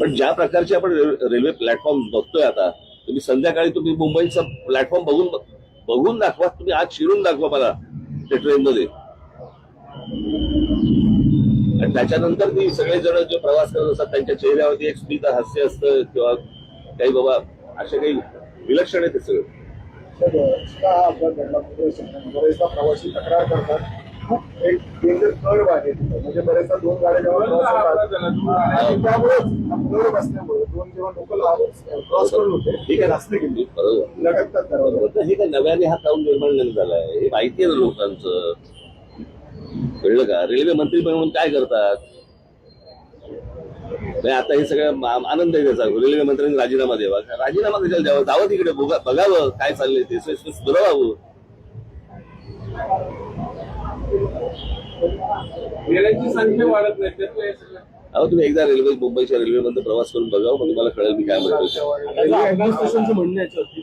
पण ज्या प्रकारचे आपण रेल्वे प्लॅटफॉर्म बघतोय आता तुम्ही संध्याकाळी तुम्ही मुंबईचा प्लॅटफॉर्म बघून बघून दाखवा तुम्ही आज शिरून दाखवा मला त्या ट्रेनमध्ये. आणि त्याच्यानंतर ती सगळे जण जे प्रवास करत असतात त्यांच्या चेहऱ्यावरती एक स्मित हास्य असतं किंवा काही बाबा असे काही विलक्षण आहे ते सगळं. बरेचदा प्रवासी तक्रार करतात. खूप एक डेंजर कर्व आहे म्हणजे बरेचदा दोन गाड्या जेव्हा त्यामुळे कर्व बसल्यामुळे दोन जेव्हा लोकल क्रॉस करून होते ठीक आहे रस्ते गेली लटकतात दरवाजा हे काय नव्याने हा काऊन निर्माण नाही आहे हे माहिती आहे लोकांचं. कळलं का? रेल्वे मंत्री म्हणून काय करतात? नाही आता हे सगळं आनंद आहे त्याचा. रेल्वे मंत्र्यांनी राजीनामा द्यावा. राजीनामा कशाला द्यावा? जावं तिकडे बघावं काय चाललंय ते. सु- सुधारावं. गेल्याची संख्या वाढत नाही त्यातलं हे सगळं. अहो तुम्ही एकदा रेल्वे मुंबईच्या रेल्वेमध्ये प्रवास करून बघावं मग तुम्हाला कळेल मी काय म्हणतो रेल्वे म्हणणं की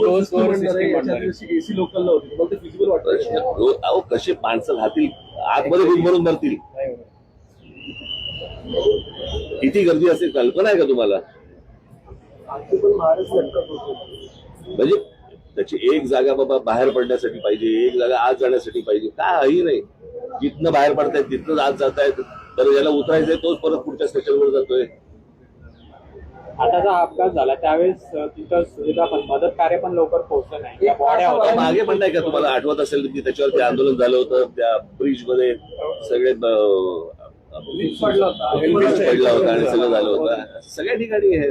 door system लोकलला होती मग ते फिजिबल प्रश्न वाटतं रो- अहो कसे माणसं राहतील? आतमध्ये रूम भरून भरतील किती गर्दी असेल कल्पना आहे का तुम्हाला? म्हणजे त्याची एक जागा बाबा बाहेर पडण्यासाठी पाहिजे एक जागा आत जाण्यासाठी पाहिजे. काही नाही. जिथनं बाहेर पडतायत तिथनं आत जात आहेत तर याला उतरायचंय तोच परत पुढच्या स्टेशनवर जातोय. आता जो अपघात झाला त्यावेळेस तिथं सुविधा पण मदत कार्य पण लवकर पोहोचलं नाही. त्या बॉड्या आता होत्या मागे पण नाही का तुम्हाला आठवत असेल की त्याच्यावरती आंदोलन झालं होतं त्या ब्रिजमध्ये सगळे अं. ब्रिज पडला होता आणि सगळं झालं होतं. सगळ्या ठिकाणी हे